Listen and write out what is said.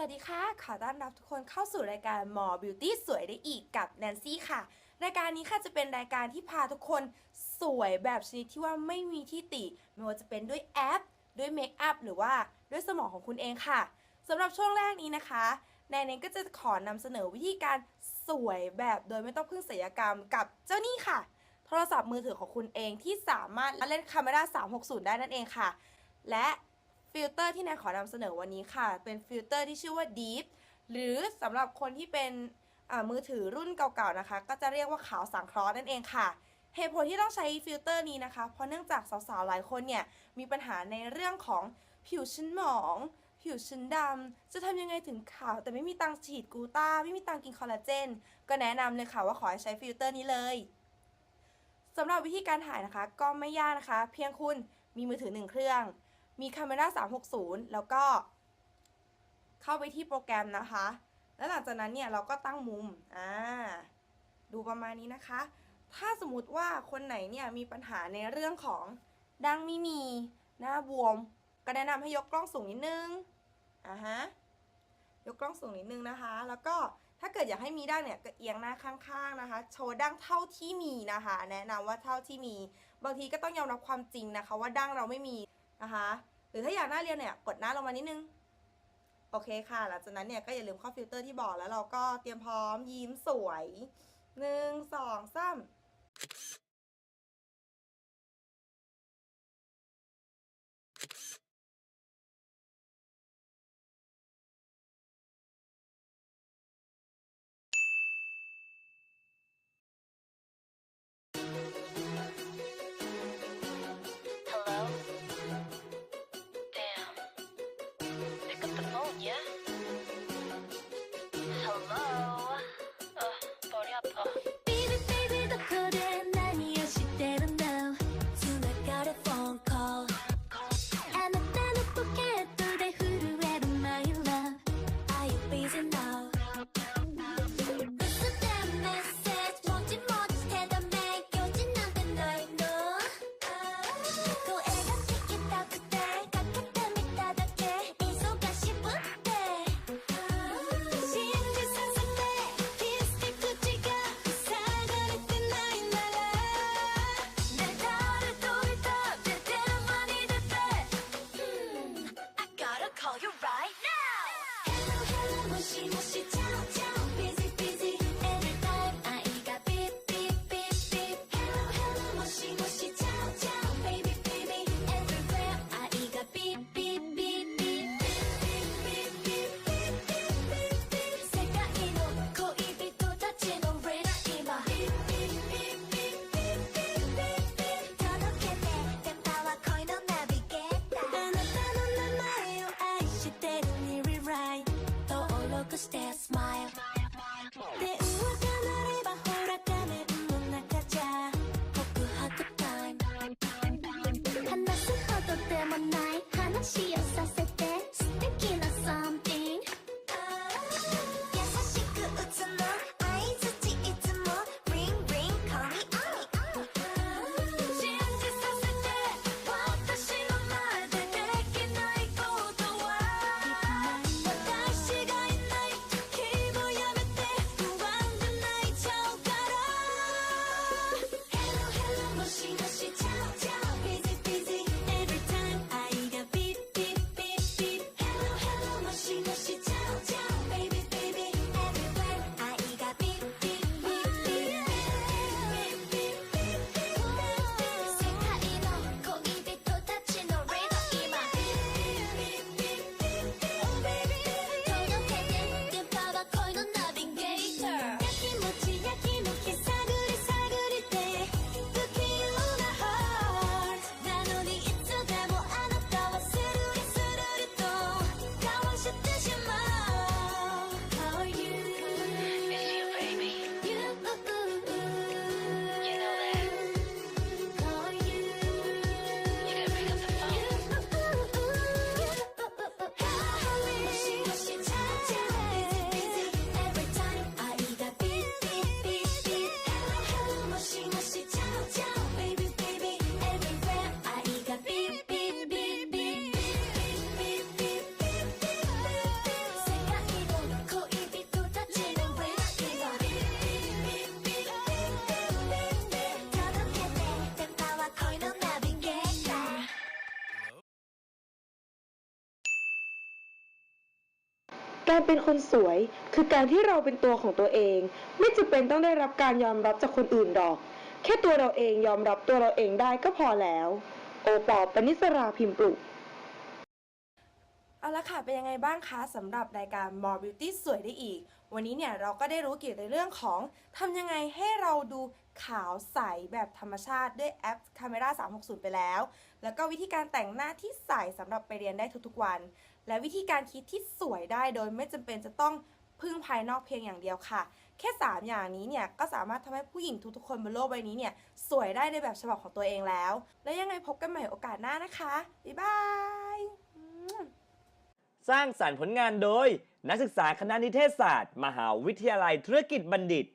วัสดีค่ะ ขอต้อนรับทุกคนเข้าสู่รายการหมอบิวตี้สวยได้อีกกับแนนซี่ค่ะ รายการนี้ค่ะจะเป็นรายการที่พาทุกคนสวยแบบชนิดที่ว่าไม่มีที่ติ ไม่ว่าจะเป็นด้วยแอป ด้วยเมคอัพหรือว่าด้วยสมองของคุณเองค่ะสำหรับช่วงแรกนี้นะคะแนนเองก็จะขอนำเสนอวิธีการสวยแบบโดยไม่ต้องพึ่งศัลยกรรมกับเจ้านี่ค่ะ โทรศัพท์มือถือของคุณเองที่สามารถเล่นคาเมรา360 ได้นั่นเองค่ะ และ ฟิลเตอร์ที่แนนขอนำเสนอวันนี้ค่ะ เป็นฟิลเตอร์ที่ชื่อว่า Deep หรือสำหรับคนที่เป็นมือถือรุ่นเก่าๆนะคะ ก็จะเรียกว่าขาวสังเคราะห์นั่นเองค่ะเหตุผลที่ต้องใช้ฟิลเตอร์นี้นะคะ เพราะเนื่องจากสาวๆ หลายคนเนี่ย มีปัญหาในเรื่องของผิวชั้นหมอง ผิวชั้นดำ จะทำยังไงถึงขาว แต่ไม่มีตังฉีดกูต้า ไม่มีตังกินคอลลาเจน ก็แนะนำเลยค่ะว่าขอให้ใช้ฟิลเตอร์นี้เลยสำหรับวิธีการถ่ายนะคะ ก็ไม่ยากนะคะ เพียงคุณมีมือถือหนึ่งเครื่อง มีคาเมรา360 แล้วก็เข้าไปที่โปรแกรมนะคะ แล้วหลังจากนั้นเนี่ยเราก็ตั้งมุม อ่า ดูประมาณนี้นะคะ ถ้าสมมติว่าคนไหนเนี่ยมีปัญหาในเรื่องของดังไม่มี หน้าบวม ก็แนะนำให้ยกกล้องสูงนิดนึง อ่าฮะ ยกกล้องสูงนิดนึงนะคะ แล้วก็ถ้าเกิดอยากให้มีดั้งเนี่ยก็เอียงหน้าข้างๆนะคะ โชว์ดั้งเท่าที่มีนะคะ แนะนำว่าเท่าที่มี บางทีก็ต้องยอมรับความจริงนะคะ ว่าดั้งเราไม่มี นะคะ หรือถ้าอยากหน้าเรียนเนี่ยกดหน้าลงมานิดนึง โอเคค่ะ หลังจากนั้นเนี่ยก็อย่าลืมเข้าฟิลเตอร์ที่บอกแล้วเราก็เตรียมพร้อมยิ้มสวยหนึ่งสองสาม して Smile 電話が鳴ればほら画面の中じゃ。告白タイム。話すほどでもない。話をさせて。 การเป็นคนสวย คือการที่เราเป็นตัวของตัวเอง ไม่จำเป็นต้องได้รับการยอมรับจากคนอื่นดอก แค่ตัวเราเองยอมรับตัวเราเองได้ก็พอแล้ว โอปอปนิสราพิมพ์ปลุกเอาละค่ะ เป็นยังไงบ้างคะสำหรับรายการ More Beauty สวยได้อีก วันนี้เนี่ยเราก็ได้รู้เกี่ยวกับเรื่องของทำยังไงให้เราดูขาวใสแบบธรรมชาติด้วยแอป Camera 360 ไปแล้ว แล้วก็วิธีการแต่งหน้าที่ใสสำหรับไปเรียนได้ทุกๆวัน และวิธีการคิดที่สวยได้โดยไม่จำเป็นจะต้องพึ่งภายนอกเพียงอย่างเดียวค่ะ แค่ 3 อย่างนี้เนี่ยก็สามารถทำให้ผู้หญิงทุกๆคนบนโลกใบนี้เนี่ยสวยได้ในแบบฉบับของตัวเองแล้ว แล้วยังไงพบกันใหม่โอกาสหน้านะคะบ๊ายบาย สร้างสารรค์ผลงานโดย นักศึกษาคณะนิเทศศาสตร์ มหาวิทยาลัยธุรกิจบัณฑิต